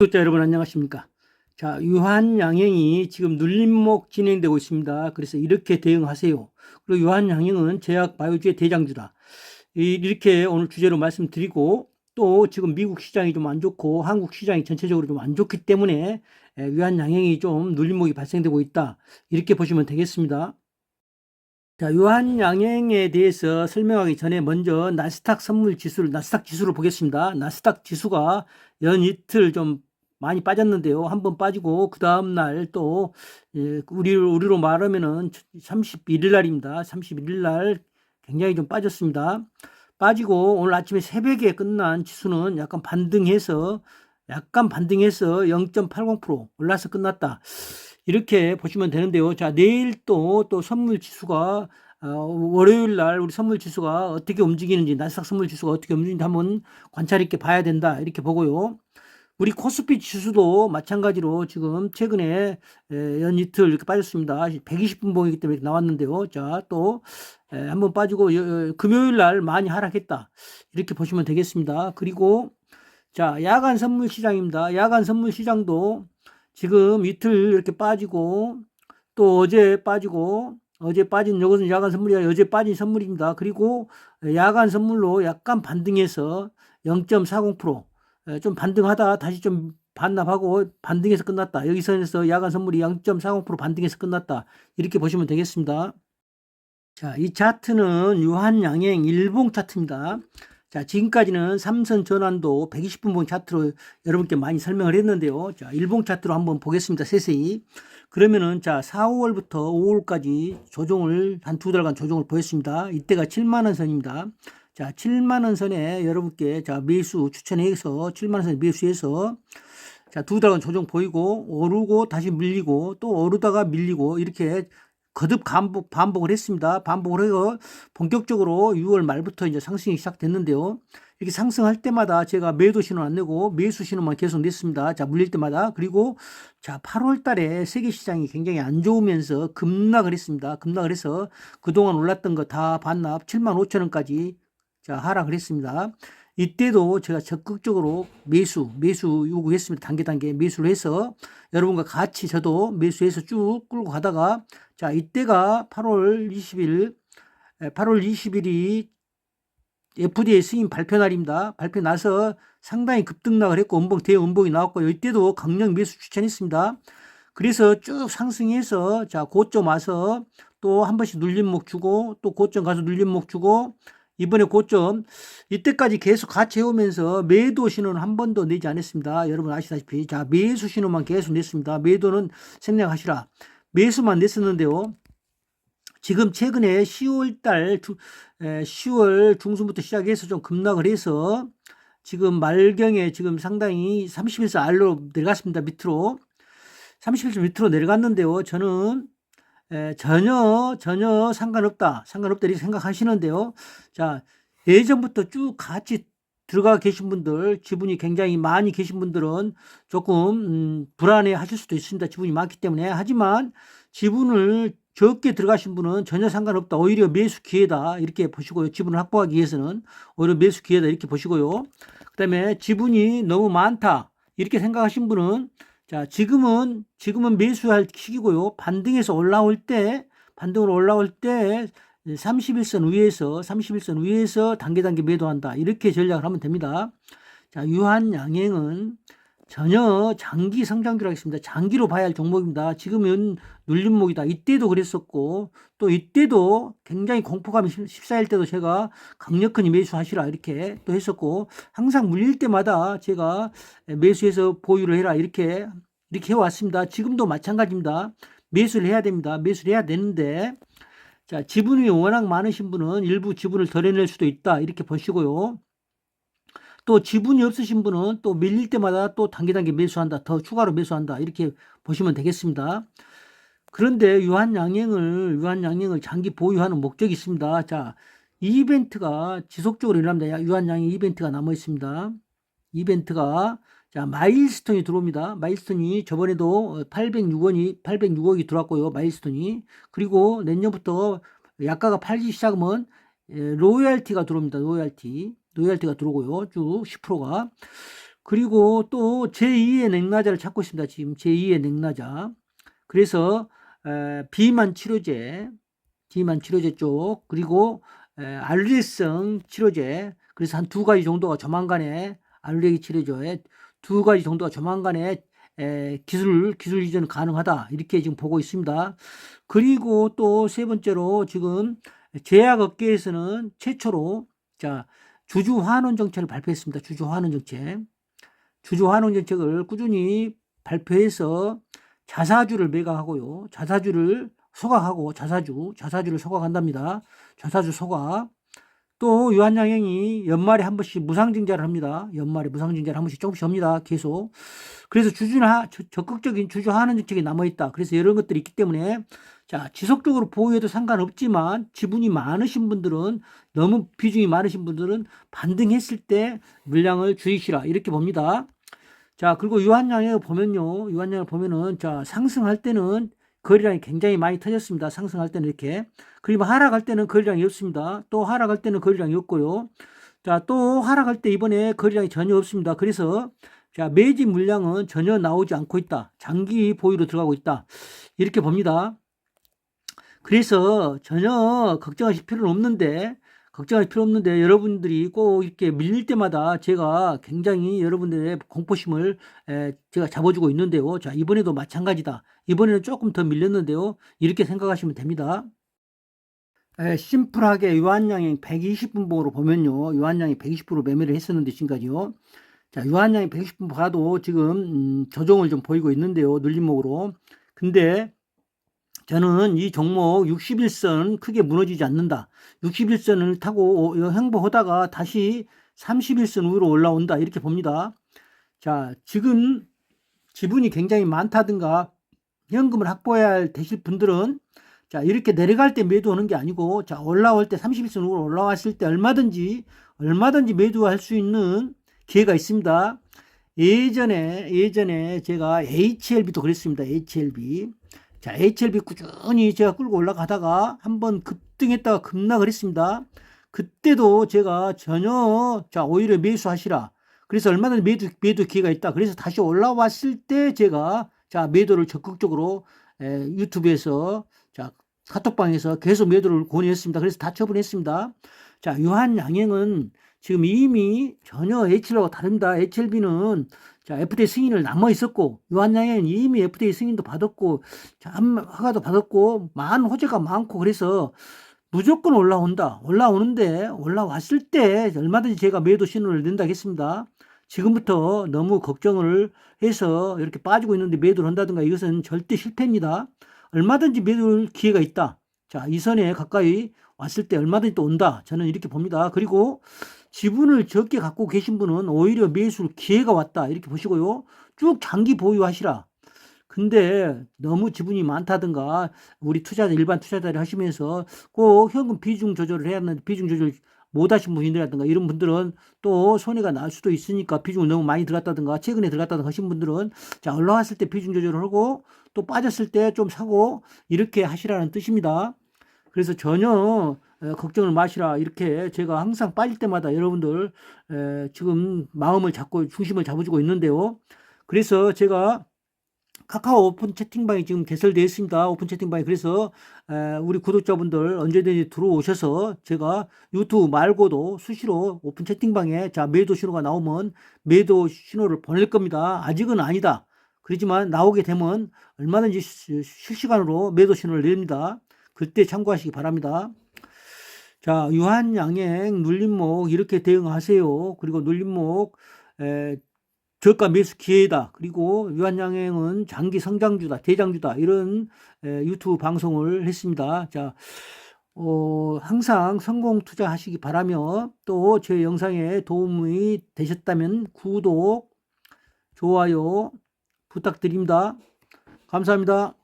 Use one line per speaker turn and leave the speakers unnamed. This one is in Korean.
구독자 여러분 안녕하십니까? 자, 유한 양행이 지금 눌림목 진행되고 있습니다. 그래서 이렇게 대응하세요. 그리고 유한 양행은 제약 바이오주의 대장주다. 이- 이렇게 오늘 주제로 말씀드리고 또 지금 미국 시장이 좀 안 좋고 한국 시장이 전체적으로 좀 안 좋기 때문에 에, 유한 양행이 좀 눌림목이 발생되고 있다. 이렇게 보시면 되겠습니다. 자, 유한 양행에 대해서 설명하기 전에 먼저 나스닥 선물 지수를, 나스닥 지수를 보겠습니다. 나스닥 지수가 연 이틀 좀 많이 빠졌는데요. 한 번 빠지고, 그 다음 날 또, 예, 우리, 우리로 말하면은 31일 날입니다. 31일 날 굉장히 좀 빠졌습니다. 빠지고, 오늘 아침에 새벽에 끝난 지수는 약간 반등해서, 약간 반등해서 0.80% 올라서 끝났다. 이렇게 보시면 되는데요. 자, 내일 또, 또 선물 지수가, 어, 월요일 날 우리 선물 지수가 어떻게 움직이는지, 나스닥 선물 지수가 어떻게 움직이는지 한번 관찰 있게 봐야 된다. 이렇게 보고요. 우리 코스피 지수도 마찬가지로 지금 최근에 에, 연 이틀 이렇게 빠졌습니다. 120분 봉이기 때문에 나왔는데요. 자, 또 에, 한번 빠지고 여- 금요일 날 많이 하락했다. 이렇게 보시면 되겠습니다. 그리고 자, 야간 선물 시장입니다. 야간 선물 시장도 지금 이틀 이렇게 빠지고 또 어제 빠지고 어제 빠진 이것은 야간 선물이 어제 빠진 선물입니다. 그리고 야간 선물로 약간 반등해서 0.40%에, 좀 반등하다 다시 좀 반납하고 반등해서 끝났다. 여기 선에서 야간 선물이 0.40% 반등해서 끝났다. 이렇게 보시면 되겠습니다. 자, 이 차트는 유한양행 일봉 차트입니다. 자, 지금까지는 삼선 전환도 120분 봉 차트로 여러분께 많이 설명을 했는데요. 자, 일봉 차트로 한번 보겠습니다. 세세히. 그러면은 자, 4, 5월부터 5월까지 조정을 한 두 달간 조정을 보였습니다. 이때가 7만 원 선입니다. 자, 7만 원 선에 여러분께 자, 매수 추천해서 7만 원 선에 매수해서 자, 두 달간 조정 보이고 오르고 다시 밀리고 또 오르다가 밀리고 이렇게 거듭 반복, 반복을 했습니다. 반복을 해서 본격적으로 6월 말부터 이제 상승이 시작됐는데요. 이렇게 상승할 때마다 제가 매도 신호 안 내고 매수 신호만 계속 냈습니다. 자, 물릴 때마다. 그리고 자, 8월 달에 세계 시장이 굉장히 안 좋으면서 급락을 했습니다. 급락을 해서 그동안 올랐던 거 다 반납 7만 5천 원까지 자, 하락을 했습니다. 이때도 제가 적극적으로 매수, 매수 요구했습니다. 단계 단계 매수를 해서 여러분과 같이 저도 매수해서 쭉 끌고 가다가 자, 이때가 8월 20일, 8월 20일이 FDA 승인 발표 날입니다. 발표 나서 상당히 급등락을 했고 음봉 대응 음봉이 나왔고요. 이때도 강력 매수 추천했습니다. 그래서 쭉 상승해서 자 고점 와서 또 한 번씩 눌림목 주고 또 고점 가서 눌림목 주고 이번에 고점 이때까지 계속 같이 해오면서 매도 신호는 한 번도 내지 않았습니다. 여러분 아시다시피 자 매수 신호만 계속 냈습니다. 매도는 생략하시라. 매수만 냈었는데요. 지금 최근에 10월 달, 주- 에, 10월 중순부터 시작해서 좀 급락을 해서 지금 말경에 지금 상당히 31선 알로 내려갔습니다. 밑으로. 31선 밑으로 내려갔는데요. 저는 에, 전혀, 전혀 상관없다. 상관없다. 이렇게 생각하시는데요. 자, 예전부터 쭉 같이 들어가 계신 분들, 지분이 굉장히 많이 계신 분들은 조금, 음, 불안해 하실 수도 있습니다. 지분이 많기 때문에. 하지만 지분을 적게 들어가신 분은 전혀 상관없다. 오히려 매수 기회다. 이렇게 보시고요. 지분을 확보하기 위해서는 오히려 매수 기회다. 이렇게 보시고요. 그 다음에 지분이 너무 많다. 이렇게 생각하신 분은 자, 지금은, 지금은 매수할 시기고요. 반등해서 올라올 때, 반등으로 올라올 때 31선 위에서, 31선 위에서 단계 단계 매도한다. 이렇게 전략을 하면 됩니다. 자, 유한 양행은 전혀 장기 성장기로 하겠습니다. 장기로 봐야 할 종목입니다. 지금은 눌림목이다. 이때도 그랬었고, 또 이때도 굉장히 공포감이 십- 십사일 때도 제가 강력한 매수 하시라 이렇게 또 했었고, 항상 물릴 때마다 제가 매수해서 보유를 해라 이렇게, 이렇게 해왔습니다. 지금도 마찬가지입니다. 매수를 해야 됩니다. 매수를 해야 되는데, 자, 지분이 워낙 많으신 분은 일부 지분을 덜어낼 수도 있다. 이렇게 보시고요. 또 지분이 없으신 분은 또 밀릴 때마다 또 단계 단계 매수한다. 더 추가로 매수한다. 이렇게 보시면 되겠습니다. 그런데 유한양행을 유한양행을 장기 보유하는 목적이 있습니다. 자, 이 이벤트가 지속적으로 일어납니다. 유한양행 이벤트가 남아 있습니다. 이벤트가 자 마일스톤이 들어옵니다. 마일스톤이 저번에도 806원이 806억이 들어왔고요. 마일스톤이 그리고 내년부터 약가가 팔기 시작하면 예, 로열티가 들어옵니다. 로열티 로열티가 들어오고요. 쭉 10%가 그리고 또 제2의 냉나자를 찾고 있습니다. 지금 제2의 냉나자. 그래서 에, 비만 치료제, 비만 치료제 쪽 그리고 에, 알레르기성 치료제. 그래서 한 두 가지 정도가 조만간에 알레르기 치료제에 두 가지 정도가 조만간에 에, 기술 기술 이전 가능하다 이렇게 지금 보고 있습니다. 그리고 또 세 번째로 지금 제약 업계에서는 최초로 자 주주 환원 정책을 발표했습니다. 주주 환원 정책. 주주 환원 정책을 꾸준히 발표해서 자사주를 매각하고요. 자사주를 소각하고 자사주, 자사주를 소각한답니다. 자사주 소각. 또 유한양행이 연말에 한 번씩 무상증자를 합니다. 연말에 무상증자를 한 번씩 조금씩 합니다. 계속. 그래서 주주나 적극적인 주주 환원 정책이 남아있다. 그래서 이런 것들이 있기 때문에 자 지속적으로 보유해도 상관없지만 지분이 많으신 분들은 너무 비중이 많으신 분들은 반등했을 때 물량을 줄이시라 이렇게 봅니다. 자 그리고 유한양에 보면요 유한양을 보면은 자 상승할 때는 거래량이 굉장히 많이 터졌습니다. 상승할 때는 이렇게 그리고 하락할 때는 거래량이 없습니다. 또 하락할 때는 거래량이 없고요. 자 또 하락할 때 이번에 거래량이 전혀 없습니다. 그래서 자 매집 물량은 전혀 나오지 않고 있다. 장기 보유로 들어가고 있다. 이렇게 봅니다. 그래서 전혀 걱정하실 필요는 없는데 걱정할 필요 없는데 여러분들이 꼭 이렇게 밀릴 때마다 제가 굉장히 여러분들의 공포심을 에, 제가 잡아주고 있는데요. 자 이번에도 마찬가지다. 이번에는 조금 더 밀렸는데요. 이렇게 생각하시면 됩니다. 에, 심플하게 유한양행 120분봉으로 보면요. 유한양이 120% 매매를 했었는데 지금까지요. 자 유한양이 120분 봐도 지금 음, 조정을 좀 보이고 있는데요. 눌림목으로. 근데 저는 이 종목 61선 크게 무너지지 않는다. 61선을 타고 행보하다가 다시 31선 위로 올라온다. 이렇게 봅니다. 자, 지금 지분이 굉장히 많다든가 현금을 확보해야 되실 분들은 자, 이렇게 내려갈 때 매도하는 게 아니고 자, 올라올 때 31선 위로 올라왔을 때 얼마든지 얼마든지 매도할 수 있는 기회가 있습니다. 예전에 예전에 제가 HLB도 그랬습니다. HLB. 자, HLB 꾸준히 제가 끌고 올라가다가 한번 급등했다가 급락을 했습니다. 그때도 제가 전혀 자, 오히려 매수하시라. 그래서 얼마든지 매도, 매도 기회가 있다. 그래서 다시 올라왔을 때 제가 자, 매도를 적극적으로 에, 유튜브에서 자, 카톡방에서 계속 매도를 권유했습니다. 그래서 다 처분했습니다. 자, 유한 양행은 지금 이미 전혀 HL하고 다릅니다. HLB는 자, FDA 승인을 남아 있었고, 유한양에는 이미 FDA 승인도 받았고, 참, 허가도 받았고, 많은 호재가 많고, 그래서 무조건 올라온다. 올라오는데, 올라왔을 때 얼마든지 제가 매도 신호를 낸다겠습니다. 지금부터 너무 걱정을 해서 이렇게 빠지고 있는데 매도를 한다든가 이것은 절대 실패입니다. 얼마든지 매도 기회가 있다. 자, 이 선에 가까이 왔을 때 얼마든지 또 온다. 저는 이렇게 봅니다. 그리고 지분을 적게 갖고 계신 분은 오히려 매수 기회가 왔다. 이렇게 보시고요. 쭉 장기 보유하시라. 근데 너무 지분이 많다든가 우리 투자자 일반 투자자를 하시면서 꼭 현금 비중 조절을 해야 하는데 비중 조절 못 하신 분이라든가 이런 분들은 또 손해가 날 수도 있으니까 비중을 너무 많이 들어갔다든가 최근에 들어갔다든가 하신 분들은 자 올라왔을 때 비중 조절을 하고 또 빠졌을 때 좀 사고 이렇게 하시라는 뜻입니다. 그래서 전혀 걱정을 마시라 이렇게 제가 항상 빠질 때마다 여러분들 지금 마음을 잡고 중심을 잡아주고 있는데요. 그래서 제가 카카오 오픈 채팅방이 지금 개설되어 있습니다. 오픈 채팅방이 그래서 우리 구독자분들 언제든지 들어오셔서 제가 유튜브 말고도 수시로 오픈 채팅방에 자 매도 신호가 나오면 매도 신호를 보낼 겁니다. 아직은 아니다. 그렇지만 나오게 되면 얼마든지 실시간으로 매도 신호를 냅니다. 그때 참고하시기 바랍니다. 자, 유한양행, 눌림목 이렇게 대응하세요. 그리고 눌림목 에, 저가 매수 기회다. 그리고 유한양행은 장기 성장주다, 대장주다. 이런 에, 유튜브 방송을 했습니다. 자, 어, 항상 성공 투자하시기 바라며 또 제 영상에 도움이 되셨다면 구독, 좋아요 부탁드립니다. 감사합니다.